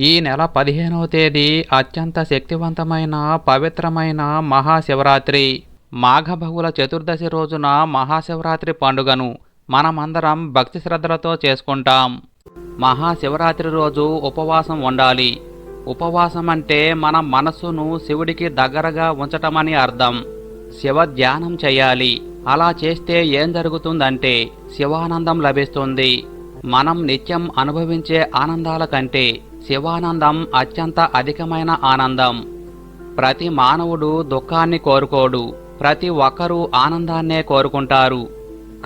ఈ నెల పదిహేనవ తేదీ అత్యంత శక్తివంతమైన పవిత్రమైన మహాశివరాత్రి. మాఘబహుల చతుర్దశి రోజున మహాశివరాత్రి పండుగను మనమందరం భక్తి శ్రద్ధలతో చేసుకుంటాం. మహాశివరాత్రి రోజు ఉపవాసం ఉండాలి. ఉపవాసం అంటే మన మనస్సును శివుడికి దగ్గరగా ఉంచటమని అర్థం. శివ ధ్యానం చేయాలి. అలా చేస్తే ఏం జరుగుతుందంటే శివానందం లభిస్తుంది. మనం నిత్యం అనుభవించే ఆనందాల కంటే శివానందం అత్యంత అధికమైన ఆనందం. ప్రతి మానవుడు దుఃఖాన్ని కోరుకోడు ప్రతి ఒక్కరూ ఆనందాన్నే కోరుకుంటారు.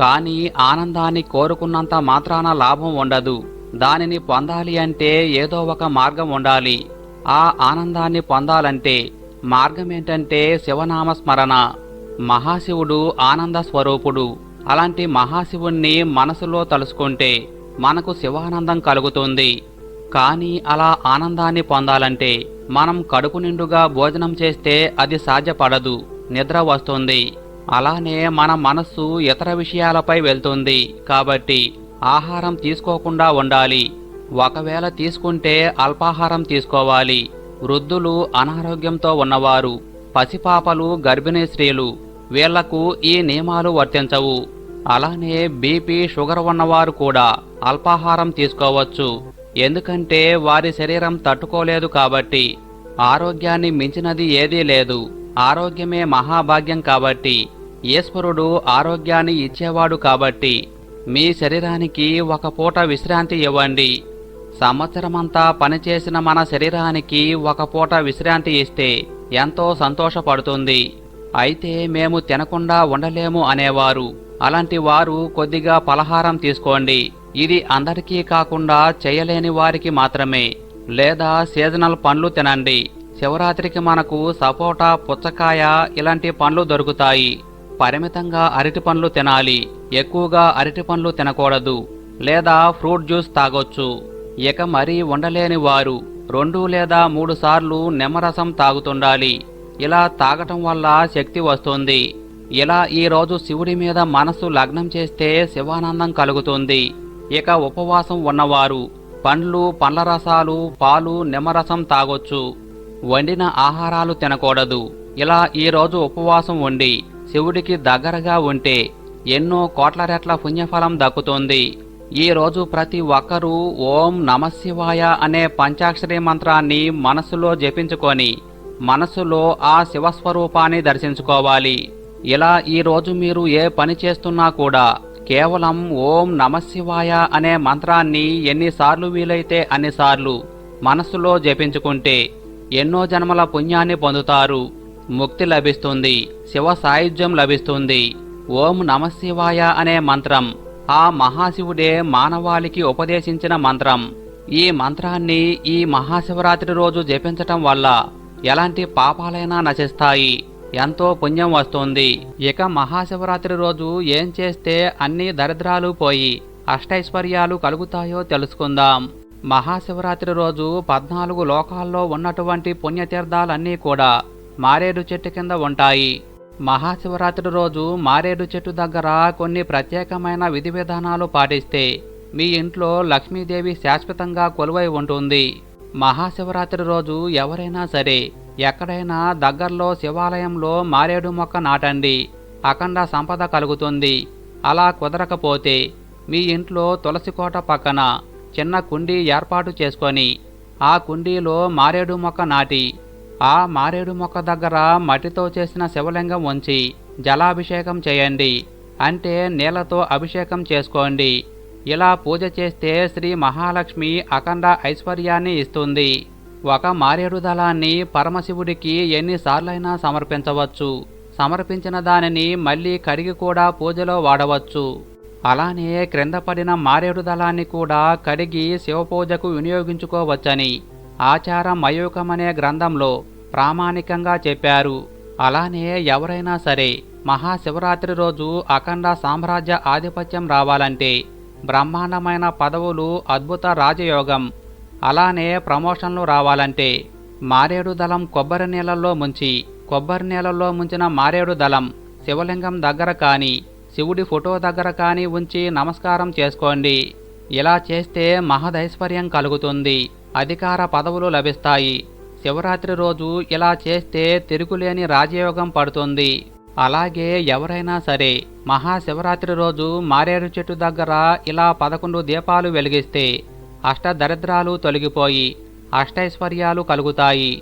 కానీ ఆనందాన్ని కోరుకున్నంత మాత్రాన లాభం ఉండదు దానిని పొందాలి అంటే ఏదో ఒక మార్గం ఉండాలి. ఆ ఆనందాన్ని పొందాలంటే మార్గం ఏంటంటే శివనామ స్మరణ మహాశివుడు ఆనంద స్వరూపుడు అలాంటి మహాశివుణ్ణి మనసులో తలుసుకుంటే మనకు శివానందం కలుగుతుంది. కానీ అలా ఆనందాన్ని పొందాలంటే మనం కడుపు నిండుగా భోజనం చేస్తే అది సాధ్యపడదు. నిద్ర వస్తుంది. అలానే మన మనస్సు ఇతర విషయాలపై వెళ్తుంది. కాబట్టి ఆహారం తీసుకోకుండా ఉండాలి. ఒకవేళ తీసుకుంటే అల్పాహారం తీసుకోవాలి. వృద్ధులు అనారోగ్యంతో ఉన్నవారు పసిపాపలు గర్భిణీ స్త్రీలు వీళ్ళకు ఈ నియమాలు వర్తించవు. అలానే బీపీ షుగర్ ఉన్నవారు కూడా అల్పాహారం తీసుకోవచ్చు. ఎందుకంటే వారి శరీరం తట్టుకోలేదు కాబట్టి ఆరోగ్యాన్ని మించినది ఏదీ లేదు. ఆరోగ్యమే మహాభాగ్యం కాబట్టి ఈశ్వరుడు ఆరోగ్యాన్ని ఇచ్చేవాడు కాబట్టి మీ శరీరానికి ఒక పూట విశ్రాంతి ఇవ్వండి. సంవత్సరమంతా పనిచేసిన మన శరీరానికి ఒక పూట విశ్రాంతి ఇస్తే ఎంతో సంతోషపడుతుంది. అయితే మేము తినకుండా ఉండలేము అనేవారు. అలాంటి వారు కొద్దిగా పలహారం తీసుకోండి. ఇది అందరికీ కాకుండా చేయలేని వారికి మాత్రమే. లేదా సీజనల్ పండ్లు తినండి. శివరాత్రికి మనకు సపోటా పుచ్చకాయ ఇలాంటి పండ్లు దొరుకుతాయి. పరిమితంగా అరటి పండ్లు తినాలి. ఎక్కువగా అరటి పండ్లు తినకూడదు. లేదా ఫ్రూట్ జ్యూస్ తాగొచ్చు. ఇక మరీ ఉండలేని వారు రెండు లేదా మూడు సార్లు నిమ్మరసం తాగుతుండాలి. ఇలా తాగటం వల్ల శక్తి వస్తుంది. ఇలా ఈ రోజు శివుడి మీద మనసు లగ్నం చేస్తే శివానందం కలుగుతుంది. ఇక ఉపవాసం ఉన్నవారు పండ్లు పండ్ల రసాలు పాలు నిమ్మరసం తాగొచ్చు. వండిన ఆహారాలు తినకూడదు. ఇలా ఈరోజు ఉపవాసం ఉండి శివుడికి దగ్గరగా ఉంటే ఎన్నో కోట్ల రెట్ల పుణ్యఫలం దక్కుతుంది. ఈరోజు ప్రతి ఒక్కరూ ఓం నమశివాయ అనే పంచాక్షరి మంత్రాన్ని మనసులో జపించుకొని మనసులో ఆ శివస్వరూపాన్ని దర్శించుకోవాలి. ఇలా ఈ రోజు మీరు ఏ పని చేస్తున్నా కూడా కేవలం ఓం నమశివాయ అనే మంత్రాన్ని ఎన్నిసార్లు వీలైతే అన్నిసార్లు మనసులో జపించుకుంటే ఎన్నో జన్మల పుణ్యాన్ని పొందుతారు. ముక్తి లభిస్తుంది. శివ సాయుధ్యం లభిస్తుంది. ఓం నమశివాయ అనే మంత్రం. ఆ మహాశివుడే మానవాళికి ఉపదేశించిన మంత్రం. ఈ మంత్రాన్ని ఈ మహాశివరాత్రి రోజు జపించటం వల్ల ఎలాంటి పాపాలైనా నశిస్తాయి. ఎంతో పుణ్యం వస్తుంది. ఇక మహాశివరాత్రి రోజు ఏం చేస్తే అన్ని దరిద్రాలు పోయి అష్టైశ్వర్యాలు కలుగుతాయో తెలుసుకుందాం. మహాశివరాత్రి రోజు పద్నాలుగు లోకాల్లో ఉన్నటువంటి పుణ్యతీర్థాలన్నీ కూడా మారేడు చెట్టు కింద ఉంటాయి. మహాశివరాత్రి రోజు మారేడు చెట్టు దగ్గర కొన్ని ప్రత్యేకమైన విధి విధానాలు పాటిస్తే మీ ఇంట్లో లక్ష్మీదేవి శాశ్వతంగా కొలువై ఉంటుంది. మహాశివరాత్రి రోజు ఎవరైనా సరే ఎక్కడైనా దగ్గరలో శివాలయంలో మారేడు మొక్క నాటండి అఖండ సంపద కలుగుతుంది. అలా కుదరకపోతే మీ ఇంట్లో తులసి కోట పక్కన చిన్న కుండీ ఏర్పాటు చేసుకొని ఆ కుండీలో మారేడు మొక్క నాటి ఆ మారేడు మొక్క దగ్గర మట్టితో చేసిన శివలింగం ఉంచి జలాభిషేకం చేయండి. అంటే నీళ్ళతో అభిషేకం చేసుకోండి. ఇలా పూజ చేస్తే శ్రీ మహాలక్ష్మి అఖండ ఐశ్వర్యాన్ని ఇస్తుంది. ఒక మారేడు దళాన్ని పరమశివుడికి ఎన్నిసార్లైనా సమర్పించవచ్చు. సమర్పించిన దానిని మళ్ళీ కడిగి కూడా పూజలో వాడవచ్చు. అలానే క్రింద పడిన మారేడు దళాన్ని కూడా కడిగి శివపూజకు వినియోగించుకోవచ్చని ఆచార మయూకమనే గ్రంథంలో ప్రామాణికంగా చెప్పారు. అలానే ఎవరైనా సరే మహాశివరాత్రి రోజు అఖండ సామ్రాజ్య ఆధిపత్యం రావాలంటే బ్రహ్మాండమైన పదవులు అద్భుత రాజయోగం అలానే ప్రమోషన్లు రావాలంటే మారేడు దళం కొబ్బరి నీళ్ళల్లో ముంచి కొబ్బరి నీళ్ళల్లో ముంచిన మారేడు దళం శివలింగం దగ్గర కానీ శివుడి ఫోటో దగ్గర కానీ ఉంచి నమస్కారం చేసుకోండి. ఇలా చేస్తే మహదైశ్వర్యం కలుగుతుంది అధికార పదవులు లభిస్తాయి. శివరాత్రి రోజు ఇలా చేస్తే తిరుగులేని రాజయోగం పడుతుంది. అలాగే ఎవరైనా సరే మహాశివరాత్రి రోజు మారేడు చెట్టు దగ్గర ఇలా పదకొండు దీపాలు వెలిగిస్తే అష్టదరిద్రాలు తొలగిపోయి అష్టైశ్వర్యాలు కలుగుతాయి.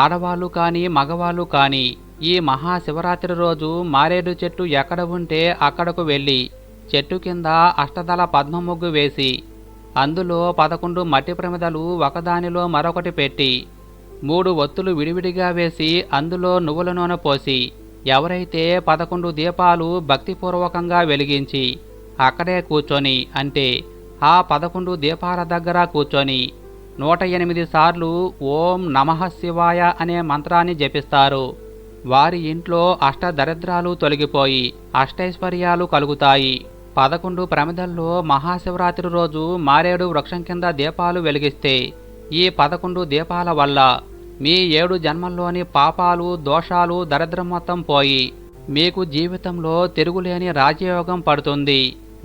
ఆడవాళ్ళు కానీ మగవాళ్ళు కానీ ఈ మహాశివరాత్రి రోజు మారేడు చెట్టు ఎక్కడ ఉంటే అక్కడకు వెళ్ళి చెట్టు కింద అష్టదళ పద్మముగ్గు వేసి అందులో పదకొండు మట్టి ప్రమిదలు ఒకదానిలో మరొకటి పెట్టి మూడు ఒత్తులు విడివిడిగా వేసి అందులో నువ్వుల నూనె పోసి ఎవరైతే పదకొండు దీపాలు భక్తిపూర్వకంగా వెలిగించి అక్కడే కూర్చొని అంటే ఆ పదకొండు దీపాల దగ్గర కూర్చొని నూట ఎనిమిది సార్లు ఓం నమః శివాయ అనే మంత్రాన్ని జపిస్తారు. వారి ఇంట్లో అష్టదరిద్రాలు తొలగిపోయి అష్టైశ్వర్యాలు కలుగుతాయి. పదకొండు ప్రమిదల్లో మహాశివరాత్రి రోజు మారేడు వృక్షం కింద దీపాలు వెలిగిస్తే ఈ పదకొండు దీపాల వల్ల మీ ఏడు జన్మల్లోని పాపాలు దోషాలు దరిద్రం మొత్తం పోయి మీకు జీవితంలో తిరుగులేని రాజయోగం పడుతుంది.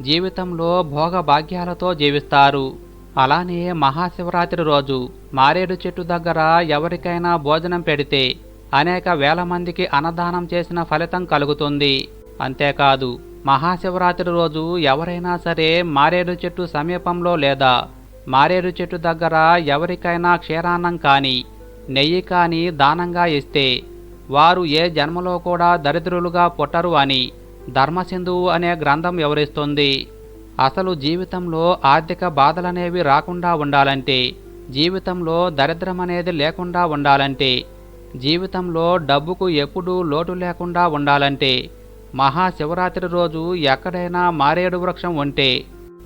జీవితంలో భోగభాగ్యాలతో జీవిస్తారు. అలానే మహాశివరాత్రి రోజు మారేడు చెట్టు దగ్గర ఎవరికైనా భోజనం పెడితే అనేక వేల మందికి అన్నదానం చేసిన ఫలితం కలుగుతుంది. అంతేకాదు మహాశివరాత్రి రోజు ఎవరైనా సరే మారేడు చెట్టు సమీపంలో లేదా మారేడు చెట్టు దగ్గర ఎవరికైనా క్షీరాన్నం కానీ నెయ్యి కానీ దానంగా ఇస్తే వారు ఏ జన్మలో కూడా దరిద్రులుగా పుట్టరు అని ధర్మసింధువు అనే గ్రంథం వివరిస్తుంది అసలు జీవితంలో ఆర్థిక బాధలనేవి రాకుండా ఉండాలంటే జీవితంలో దరిద్రం అనేది లేకుండా ఉండాలంటే జీవితంలో డబ్బుకు ఎప్పుడూ లోటు లేకుండా ఉండాలంటే మహాశివరాత్రి రోజు ఎక్కడైనా మారేడు వృక్షం ఉంటే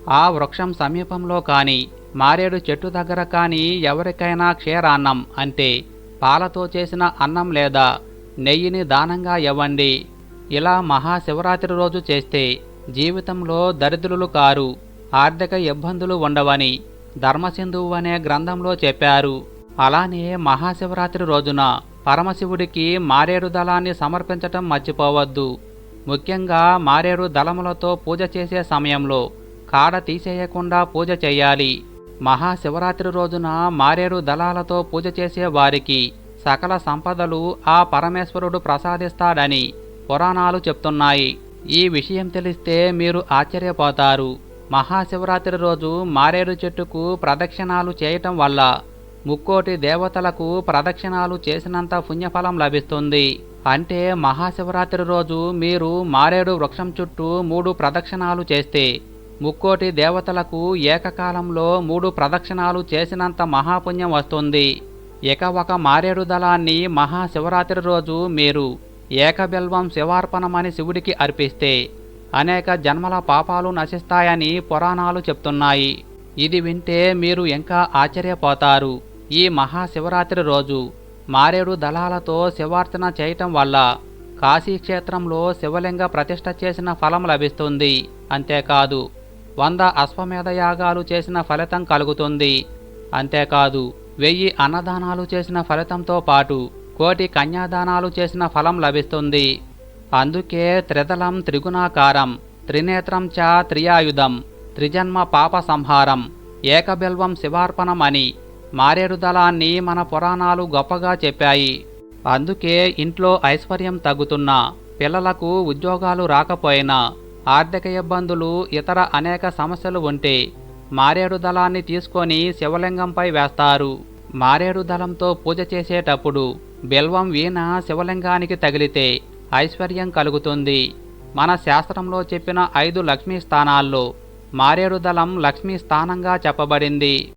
ఆ వృక్షం సమీపంలో కానీ మారేడు చెట్టు దగ్గర కానీ ఎవరికైనా క్షీరాన్నం అంటే పాలతో చేసిన అన్నం లేదా నెయ్యిని దానంగా ఇవ్వండి. ఇలా మహాశివరాత్రి రోజు చేస్తే జీవితంలో దరిద్రులు కారు ఆర్థిక ఇబ్బందులు ఉండవని ధర్మసింధువు అనే గ్రంథంలో చెప్పారు. అలానే మహాశివరాత్రి రోజున పరమశివుడికి మారేడు దళాన్ని సమర్పించటం మర్చిపోవద్దు. ముఖ్యంగా మారేడు దళములతో పూజ చేసే సమయంలో కాడ తీసేయకుండా పూజ చేయాలి. మహాశివరాత్రి రోజున మారేడు దళాలతో పూజ చేసే వారికి సకల సంపదలు ఆ పరమేశ్వరుడు ప్రసాదిస్తాడని పురాణాలు చెప్తున్నాయి. ఈ విషయం తెలిస్తే మీరు ఆశ్చర్యపోతారు. మహాశివరాత్రి రోజు మారేడు చెట్టుకు ప్రదక్షిణాలు చేయటం వల్ల ముక్కోటి దేవతలకు ప్రదక్షిణాలు చేసినంత పుణ్యఫలం లభిస్తుంది. అంటే మహాశివరాత్రి రోజు మీరు మారేడు వృక్షం చుట్టూ మూడు ప్రదక్షిణాలు చేస్తే ముక్కోటి దేవతలకు ఏకకాలంలో మూడు ప్రదక్షిణాలు చేసినంత మహాపుణ్యం వస్తుంది. ఇక ఒక మారేడు దళాన్ని మహాశివరాత్రి రోజు మీరు ఏకబిల్వం శివార్పణమని శివుడికి అర్పిస్తే అనేక జన్మల పాపాలు నశిస్తాయని పురాణాలు చెప్తున్నాయి. ఇది వింటే మీరు ఇంకా ఆశ్చర్యపోతారు. ఈ మహాశివరాత్రి రోజు మారేడు దళాలతో శివార్చన చేయటం వల్ల కాశీక్షేత్రంలో శివలింగ ప్రతిష్ట చేసిన ఫలం లభిస్తుంది. అంతేకాదు వంద అశ్వమేధ యాగాలు చేసిన ఫలితం కలుగుతుంది. అంతేకాదు వెయ్యి అన్నదానాలు చేసిన ఫలితంతో పాటు కోటి కన్యాదానాలు చేసిన ఫలం లభిస్తుంది. అందుకే త్రిదలం త్రిగుణాకారం త్రినేత్రం చ త్రియాయుధం త్రిజన్మ పాప సంహారం ఏకబిల్వం శివార్పణం అని మారేడు దళాన్ని మన పురాణాలు గొప్పగా చెప్పాయి. అందుకే ఇంట్లో ఐశ్వర్యం తగ్గుతున్నా పిల్లలకు ఉద్యోగాలు రాకపోయినా ఆర్థిక ఇబ్బందులు ఇతర అనేక సమస్యలు ఉంటే మారేడు దళాన్ని తీసుకొని శివలింగంపై వేస్తారు. మారేడు దళంతో పూజ చేసేటప్పుడు బిల్వం వీణ శివలింగానికి తగిలితే ఐశ్వర్యం కలుగుతుంది. మన శాస్త్రంలో చెప్పిన ఐదు లక్ష్మీ స్థానాల్లో మారేడు దళం లక్ష్మీ స్థానంగా చెప్పబడింది.